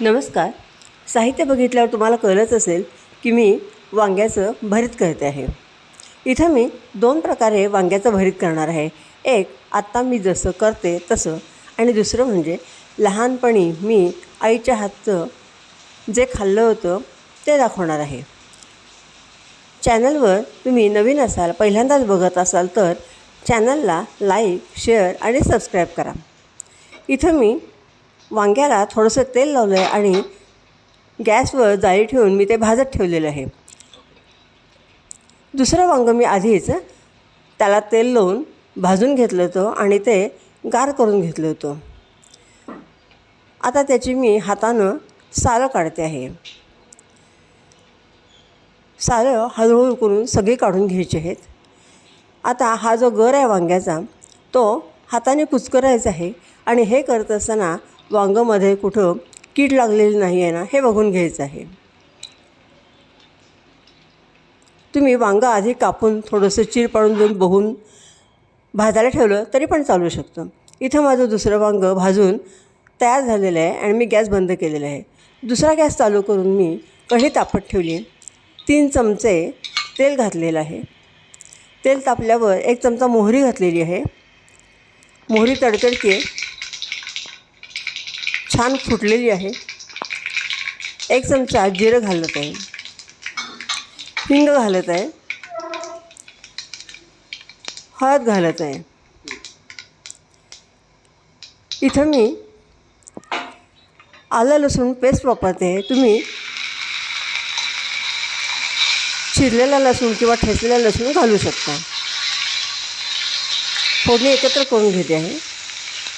नमस्कार. साहित्य बघितल्यावर तुम्हाला कळलंच असेल की मी वांग्याचं भरीत करते आहे. इथं मी दोन प्रकारे वांग्याचं भरीत करणार आहे. एक आत्ता मी जसं करते तसं. आणि दुसरं म्हणजे लहानपणी मी आईच्या हातचं जे खाल्लं होतं ते दाखवणार आहे. चॅनलवर तुम्ही नवीन असाल पहिल्यांदाच बघत असाल तर चॅनलला लाईक शेअर आणि सबस्क्राईब करा. इथं मी वांग्याला थोडंसं तेल लावलं आहे आणि गॅसवर जाळी ठेवून मी ते भाजत ठेवलेलं आहे. दुसरं वांगं मी आधीच त्याला तेल लावून भाजून घेतलं होतं आणि ते गार करून घेतलं होतं. आता त्याची मी हातानं सालं काढते आहे. सालं हळूहळू करून सगळी काढून घ्यायची आहेत. आता हा जो गर आहे वांग्याचा तो हाताने कुचकरायचा आहे आणि हे करत असताना वांगमध्ये कुठं कीड लागलेली नाही आहे ना हे बघून घ्यायचं आहे. तुम्ही वांगं आधी कापून थोडंसं चीर पाडून देऊन बघून भाजायला ठेवलं तरी पण चालू शकतं. इथं माझं दुसरं वांगं भाजून तयार झालेलं आहे आणि मी गॅस बंद केलेला आहे. दुसरा गॅस चालू करून मी कढी तापत ठेवली. तीन चमचे तेल घातलेलं आहे. तेल तापल्यावर एक चमचा मोहरी घातलेली आहे. मोहरी तडतडते छान फुटलेली आहे. एक चमचा जिरं घालत आहे. हिंग घालत आहे. हळद घालत आहे. इथं मी आलं लसूण पेस्ट वापरते. तुम्ही चिरलेला लसूण किंवा ठेचलेला लसूण घालू शकता. फोडणी एकत्र करून घेते आहे.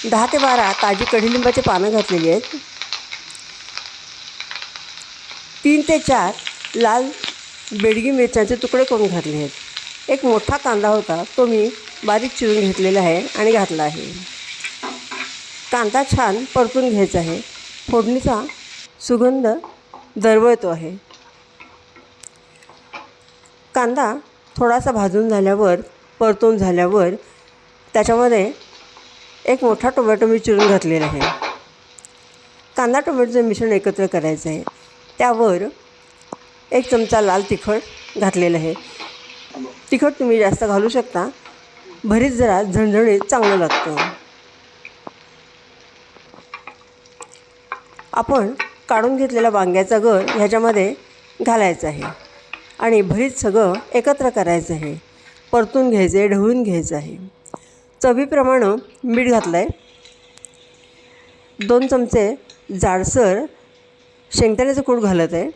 दहा ते बारा ताजी कढीलिंबाची पानं घातलेली आहेत. तीन ते चार लाल बेडगी मिरच्याचे तुकडे करून घातले आहेत. एक मोठा कांदा होता तो मी बारीक चिरून घेतलेला आहे आणि घातला आहे. कांदा छान परतून घ्यायचा आहे. फोडणीचा सुगंध दरवळतो आहे. कांदा थोडासा भाजून झाल्यावर परतून झाल्यावर त्याच्यामध्ये एक मोठा टोमॅटो मी चिरून घातलेला आहे. कांदा टोमॅटोचं मिश्रण एकत्र करायचं आहे. त्यावर एक चमचा लाल तिखट घातलेलं आहे. तिखट तुम्ही जास्त घालू शकता. भरीत जरा झणझणीत चांगलं लागतं. आपण काढून घेतलेला वांग्याचा गर ह्याच्यामध्ये घालायचा आहे. आणि भरीत सगळं एकत्र करायचं आहे. परतून घ्यायचं आहे ढवळून घ्यायचं आहे. चवीप्रमाणे मीठ घातलं आहे दोन चमचे जाडसर शेंगदाण्याचं कूट घालत आहे.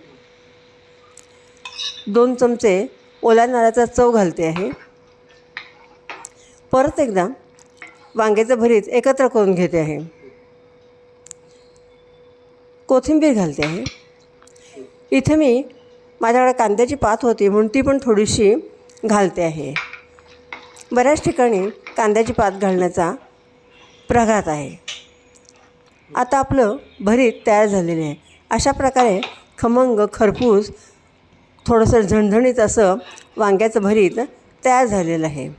दोन चमचे ओल्या नारळाचा चव घालते आहे. परत एकदा वांग्याचं भरीत एकत्र करून घेते आहे. कोथिंबीर घालते आहे. इथे मी माझ्याकडे कांद्याची पात होती म्हणून ती पण थोडीशी घालते आहे. बऱ्याच ठिकाणी कांद्याची पात घालण्याचा प्रघात आहे. आता आपलं भरीत तयार झालेलं आहे. अशा प्रकारे खमंग खरपूस थोडंसं झणझणीत असं वांग्याचं भरीत तयार झालेलं आहे.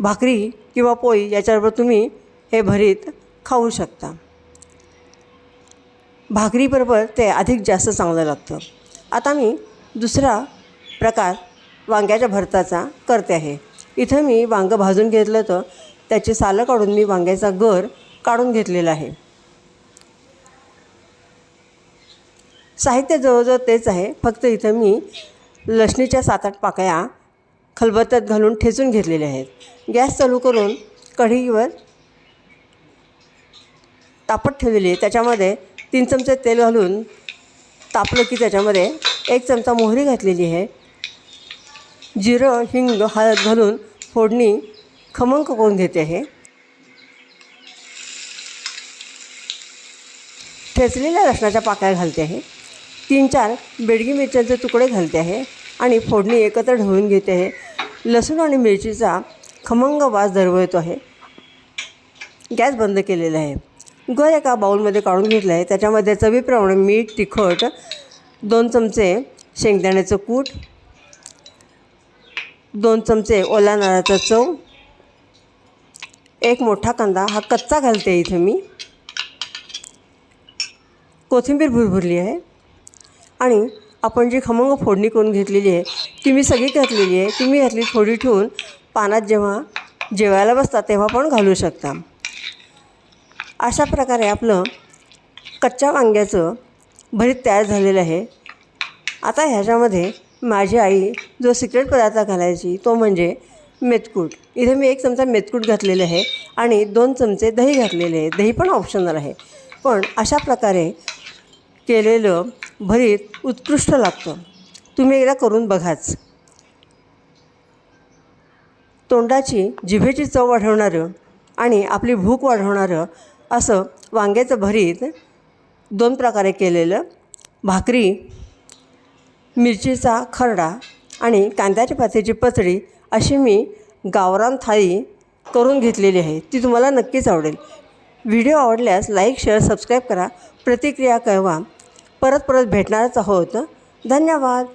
भाकरी किंवा पोळी याच्याबरोबर तुम्ही हे भरीत खाऊ शकता. भाकरीबरोबर ते अधिक जास्त चांगलं लागतं. आता मी दुसरा प्रकार वांग्याच्या भरताचा करते आहे. इथं मी वांगं भाजून घेतलं होतं. त्याची सालं काढून मी वांग्याचा गर काढून घेतलेला आहे. साहित्य जवळजवळ तेच आहे. फक्त इथं मी लसणीच्या सात आठ पाकळ्या खलबत्त्यात घालून ठेचून घेतलेल्या आहेत. गॅस चालू करून कढईवर तापत ठेवलेली आहे. त्याच्यामध्ये तीन चमचे तेल घालून तापलं की त्याच्यामध्ये एक चमचा मोहरी घातलेली आहे. जिरं हिंग हळद घालून फोडणी खमंग करून घेते आहे ठेचलेल्या लसणाच्या पाकळ्या घालते आहे तीन चार बेडगी मिरच्यांचे तुकडे घालते आहे आणि फोडणी एकत्र ढवळून घेते आहे लसूण आणि मिरचीचा खमंग वास दरवळतो आहे गॅस बंद केलेला आहे. गर एका बाऊलमध्ये काढून घेतलं आहे त्याच्यामध्ये चवीप्रमाणे मीठ तिखट दोन चमचे शेंगदाण्याचं कूट दोन चमचे ओला नारळाचा चव. एक मोठा कांदा हा कच्चा घालते इथे मी. कोथिंबीर भुरभुरली आहे. आणि आपण जी खमंग फोडणी करून घेतलेली आहे ती मी सगळी घातलेली आहे. ती मी घातली थोडी ठेवून पानात जेव्हा जेवायला बसतात तेव्हा पण घालू शकता. अशा प्रकारे आपलं कच्च्या वांग्याचं भरीत तयार झालेलं आहे. आता ह्याच्यामध्ये माझी आई जो सिक्रेट पदार्थ घालायची तो म्हणजे मेथकूट इथे मी एक चमचा मेथकूट घातलेले आहे आणि दोन चमचे दही घातलेले आहे. दही पण ऑप्शनल आहे. पण अशा प्रकारे केलेलं भरीत उत्कृष्ट लागतं. तुम्ही एकदा करून बघाच. तोंडाची जिभेची चव वाढवणारं आणि आपली भूक वाढवणारं असं वांग्याचं भरीत दोन प्रकारे केलेलं. भाकरी मिरचीचा खरडा आणि कांद्याच्या पातीची पचडी अशी मी गावरान थाळी करून घेतलेली आहे. ती तुम्हाला नक्कीच आवडेल. व्हिडिओ आवडल्यास लाईक शेअर सबस्क्राईब करा. प्रतिक्रिया कळवा. परत परत भेटणारच आहोत. धन्यवाद.